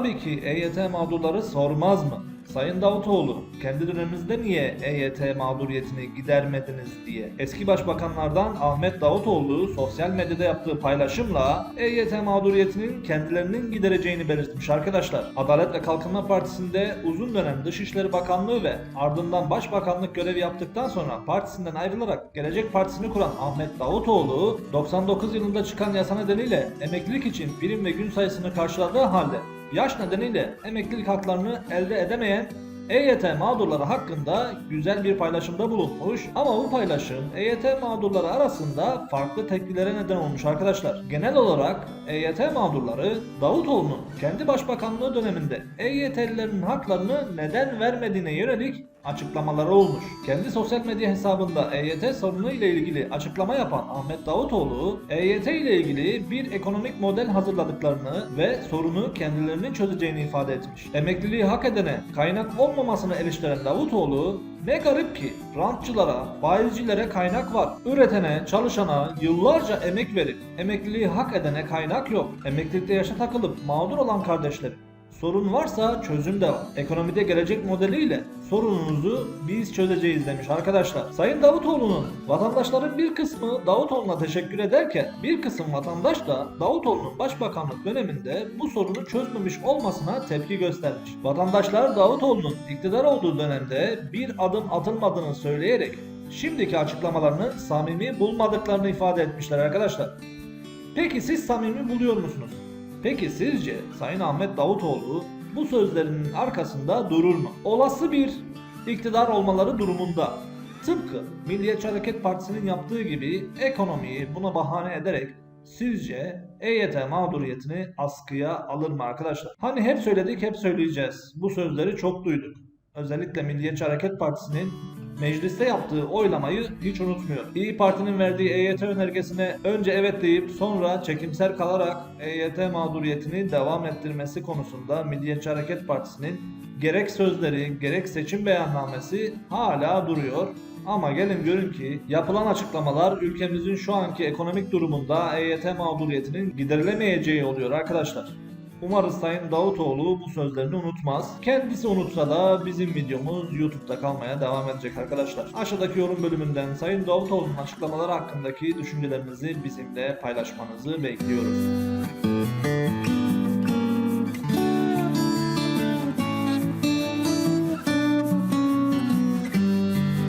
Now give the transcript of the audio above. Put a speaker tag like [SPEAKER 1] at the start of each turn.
[SPEAKER 1] Tabii ki EYT mağdurları sormaz mı? Sayın Davutoğlu, kendi döneminizde niye EYT mağduriyetini gidermediniz diye. Eski başbakanlardan Ahmet Davutoğlu sosyal medyada yaptığı paylaşımla EYT mağduriyetinin kendilerinin gidereceğini belirtmiş arkadaşlar. Adalet ve Kalkınma Partisi'nde uzun dönem Dışişleri Bakanlığı ve ardından Başbakanlık görevi yaptıktan sonra partisinden ayrılarak Gelecek Partisi'ni kuran Ahmet Davutoğlu 99 yılında çıkan yasa nedeniyle emeklilik için prim ve gün sayısını karşıladığı halde yaş nedeniyle emeklilik haklarını elde edemeyen EYT mağdurları hakkında güzel bir paylaşımda bulunmuş ama bu paylaşım EYT mağdurları arasında farklı tepkilere neden olmuş arkadaşlar. Genel olarak EYT mağdurları Davutoğlu'nun kendi başbakanlığı döneminde EYT'lilerin haklarını neden vermediğine yönelik açıklamaları olmuş. Kendi sosyal medya hesabında EYT sorunu ile ilgili açıklama yapan Ahmet Davutoğlu, EYT ile ilgili bir ekonomik model hazırladıklarını ve sorunu kendilerinin çözeceğini ifade etmiş. Emekliliği hak edene kaynak olmamasını eleştiren Davutoğlu, ne garip ki rantçılara, faizcilere kaynak var. Üretene, çalışana yıllarca emek verip emekliliği hak edene kaynak yok. Emeklilikte yaşa takılıp mağdur olan kardeşlerim Sorun varsa çözüm de var. Ekonomide gelecek modeliyle sorununuzu biz çözeceğiz demiş arkadaşlar. Sayın Davutoğlu'nun vatandaşların bir kısmı Davutoğlu'na teşekkür ederken bir kısım vatandaş da Davutoğlu'nun başbakanlık döneminde bu sorunu çözmemiş olmasına tepki göstermiş. Vatandaşlar Davutoğlu'nun iktidar olduğu dönemde bir adım atılmadığını söyleyerek şimdiki açıklamalarını samimi bulmadıklarını ifade etmişler arkadaşlar. Peki siz samimi buluyor musunuz? Peki sizce Sayın Ahmet Davutoğlu bu sözlerinin arkasında durur mu? Olası bir iktidar olmaları durumunda tıpkı Milliyetçi Hareket Partisi'nin yaptığı gibi ekonomiyi buna bahane ederek sizce EYT mağduriyetini askıya alır mı arkadaşlar? Hani hep söyledik hep söyleyeceğiz. Bu sözleri çok duyduk. Özellikle Milliyetçi Hareket Partisi'nin mecliste yaptığı oylamayı hiç unutmuyor. İyi Parti'nin verdiği EYT önergesine önce evet deyip sonra çekimser kalarak EYT mağduriyetini devam ettirmesi konusunda Milliyetçi Hareket Partisi'nin gerek sözleri gerek seçim beyannamesi hala duruyor. Ama gelin görün ki yapılan açıklamalar ülkemizin şu anki ekonomik durumunda EYT mağduriyetinin giderilemeyeceği oluyor arkadaşlar. Umarız Sayın Davutoğlu bu sözlerini unutmaz. Kendisi unutsa da bizim videomuz YouTube'da kalmaya devam edecek arkadaşlar. Aşağıdaki yorum bölümünden Sayın Davutoğlu'nun açıklamaları hakkındaki düşüncelerinizi bizimle paylaşmanızı bekliyoruz.